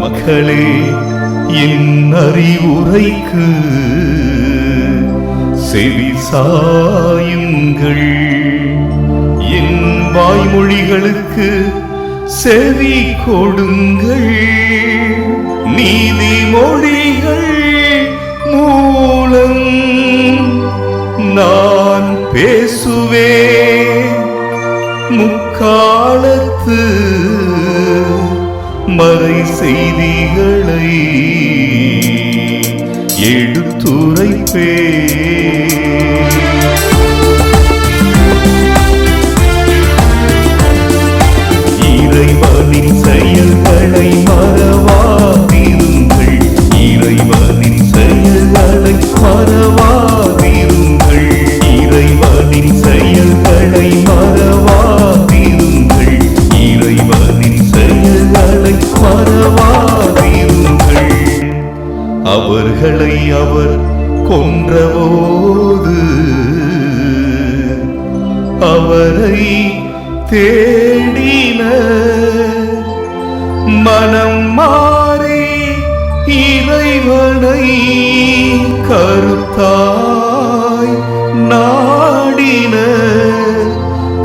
மக்களே என் அறிவுரைக்கு செவி சாயுங்கள். என் வாய்மொழிகளுக்கு செவி கொடுங்கள். நீதிமொழிகள் மூலம் நான் பேசுவேன். முக்காலத்து மறை செய்திகளை எடுத்துரைப்பே அவர்களை அவர் கொன்றபோது அவரை தேடின மனம் மாறி இறைவனை கருத்தாய் நாடின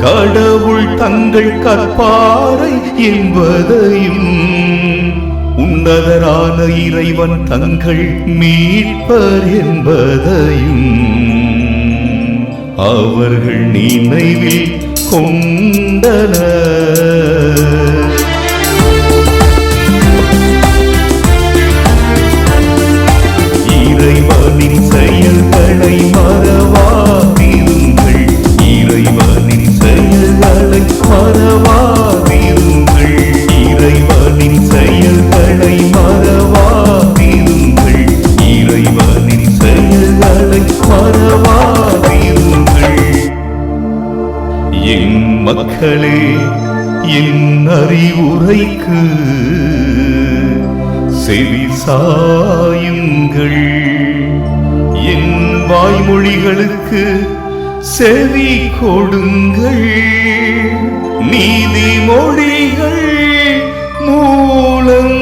கடவுள் தங்கள் கற்பாரை என்பதையும் உன்னதரான இறைவன் தங்கள் மீட்பர் என்பதையும் அவர்கள் நினைவில் கொண்டனர். மக்களே என் அறிவுரைக்கு செவி சாயுங்கள். என் வாய்மொழிகளுக்கு செவி கொடுங்கள். நீதிமொழிகள் மூலம்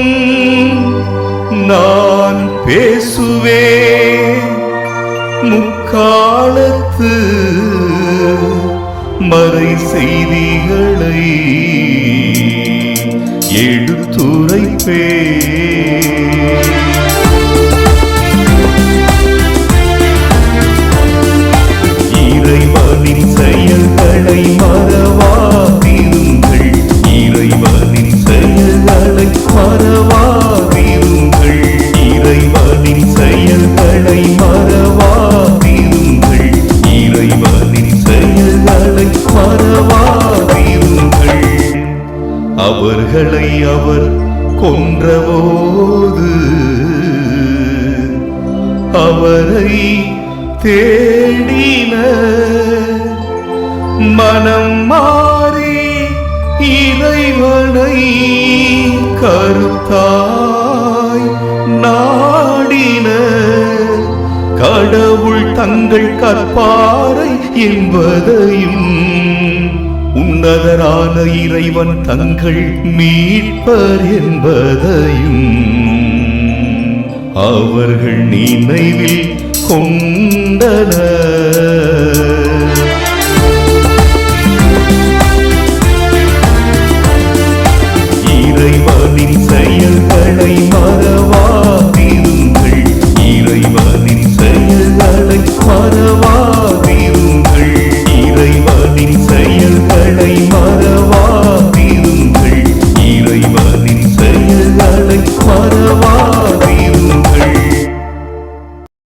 நான் பேசுவேன். முக்காலத்து மறை செய்திகளை எடுத்துரைப்பே அவர்களை அவர் கொன்றபோது அவரை தேடின மனம் மாறி இறைவனை கருத்தாய் நாடின கடவுள் தங்கள் கற்பாரை என்பதையும் உன்னதரான இறைவன் தங்கள் மீட்பர் என்பதையும் அவர்கள் நினைவில் கொண்டனர்.